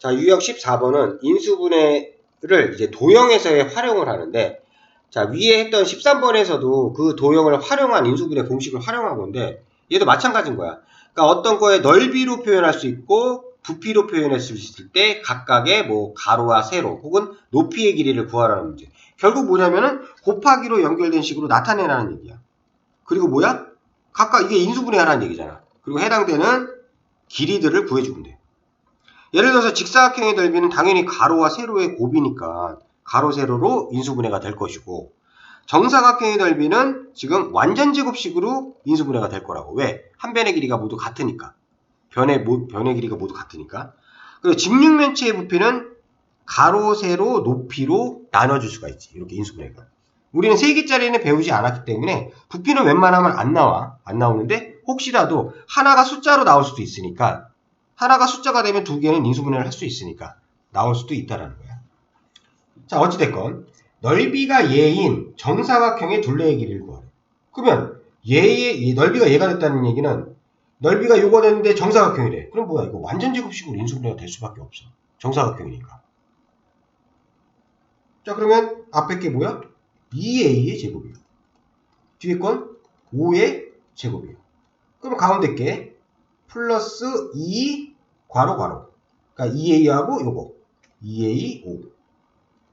자, 유형 14번은 인수분해를 이제 도형에서의 활용을 하는데, 자, 위에 했던 13번에서도 그 도형을 활용한 인수분해 공식을 활용한 건데, 얘도 마찬가지인 거야. 그러니까 어떤 거에 넓이로 표현할 수 있고, 부피로 표현했을 수 있을 때, 각각의 뭐, 가로와 세로, 혹은 높이의 길이를 구하라는 문제. 결국 뭐냐면은, 곱하기로 연결된 식으로 나타내라는 얘기야. 그리고 뭐야? 각각 이게 인수분해하라는 얘기잖아. 그리고 해당되는 길이들을 구해주면 돼. 예를 들어서 직사각형의 넓이는 당연히 가로와 세로의 곱이니까 가로 세로로 인수분해가 될 것이고 정사각형의 넓이는 지금 완전 제곱식으로 인수분해가 될 거라고. 왜? 한 변의 길이가 모두 같으니까. 변의 모- 변의 길이가 모두 같으니까. 그리고 직육면체의 부피는 가로 세로 높이로 나눠줄 수가 있지. 이렇게 인수분해가. 우리는 세 개짜리는 배우지 않았기 때문에 부피는 웬만하면 안 나와. 안 나오는데 혹시라도 하나가 숫자로 나올 수도 있으니까 하나가 숫자가 되면 두 개는 인수분해를 할 수 있으니까 나올 수도 있다라는 거야. 자, 어찌됐건 넓이가 예인 정사각형의 둘레의 길이를 구하래. 그러면 이 넓이가 얘가 됐다는 얘기는 넓이가 요거 됐는데 정사각형이래. 그럼 뭐야 이거 완전 제곱식으로 인수분해가 될 수밖에 없어. 정사각형이니까. 자 그러면 앞에 게 뭐야? 2a의 제곱이에요. 뒤에 건 5의 제곱이에요. 그럼 가운데 게 플러스 2 괄호 괄호. 그러니까 2a하고 요거 2a 5.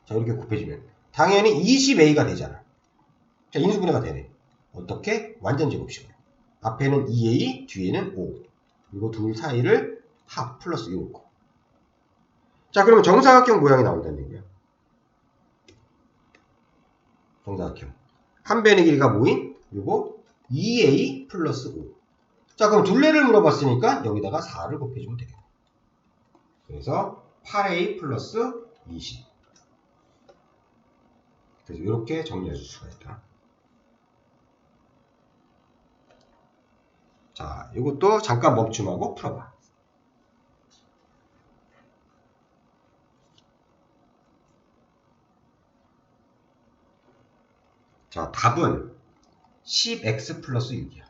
자 이렇게 곱해주면 당연히 20a가 되잖아. 자 인수분해가 되네. 어떻게? 완전 제곱식으로. 앞에는 2a, 뒤에는 5. 그리고 둘 사이를 합 플러스 요거. 자 그러면 정사각형 모양이 나온다는 얘기야. 정사각형. 한 변의 길이가 뭐인? 요거 2a 플러스 5. 자, 그럼 둘레를 물어봤으니까 여기다가 4를 곱해주면 되겠다. 그래서 8a 플러스 20. 그래서 이렇게 정리해 줄 수가 있다. 자, 이것도 잠깐 멈춤하고 풀어봐. 자, 답은 10x 플러스 6이야.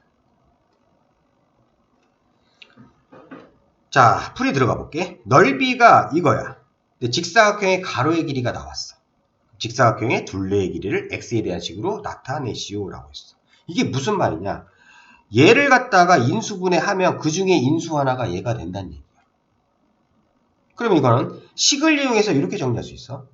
자, 풀이 들어가 볼게. 넓이가 이거야. 근데 직사각형의 가로의 길이가 나왔어. 직사각형의 둘레의 길이를 x에 대한 식으로 나타내시오라고 했어. 이게 무슨 말이냐? 얘를 갖다가 인수분해 하면 그 중에 인수 하나가 얘가 된다는 얘기야. 그럼 이거는 식을 이용해서 이렇게 정리할 수 있어.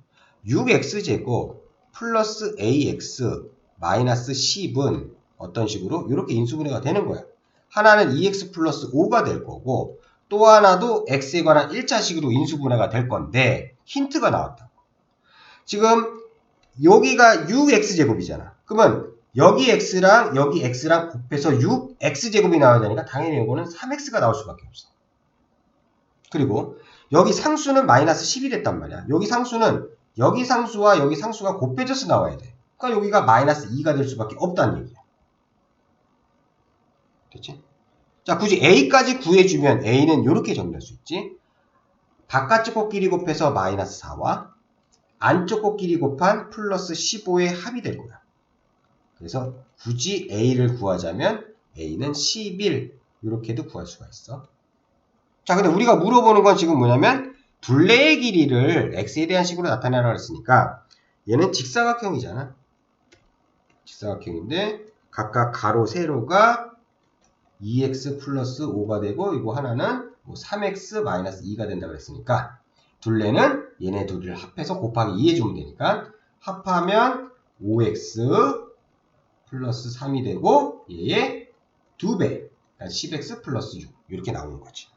6x제곱 플러스 ax 마이너스 10은 어떤 식으로 이렇게 인수분해가 되는 거야. 하나는 2x 플러스 5가 될 거고 또 하나도 x에 관한 1차식으로 인수분해가 될 건데 힌트가 나왔다. 지금 여기가 6x제곱이잖아. 그러면 여기 x랑 여기 x랑 곱해서 6x제곱이 나와야 되니까 당연히 이거는 3x가 나올 수밖에 없어. 그리고 여기 상수는 마이너스 10이 됐단 말이야. 여기 상수는 여기 상수와 여기 상수가 곱해져서 나와야 돼. 그러니까 여기가 마이너스 2가 될 수밖에 없다는 얘기야. 됐지? 자, 굳이 a까지 구해주면 a는 이렇게 정리할 수 있지. 바깥쪽 꽃끼리 곱해서 마이너스 4와 안쪽 꽃끼리 곱한 플러스 15의 합이 될 거야. 그래서 굳이 a를 구하자면 a는 11 이렇게도 구할 수가 있어. 자, 근데 우리가 물어보는 건 지금 뭐냐면 둘레의 길이를 x에 대한 식으로 나타내라고 했으니까 얘는 직사각형이잖아. 직사각형인데 각각 가로 세로가 2x 플러스 5가 되고 이거 하나는 뭐 3x 마이너스 2가 된다고 그랬으니까 둘레는 얘네 둘을 합해서 곱하기 2 해주면 되니까 합하면 5x 플러스 3이 되고 얘의 2배 그러니까 10x 플러스 6 이렇게 나오는 거지.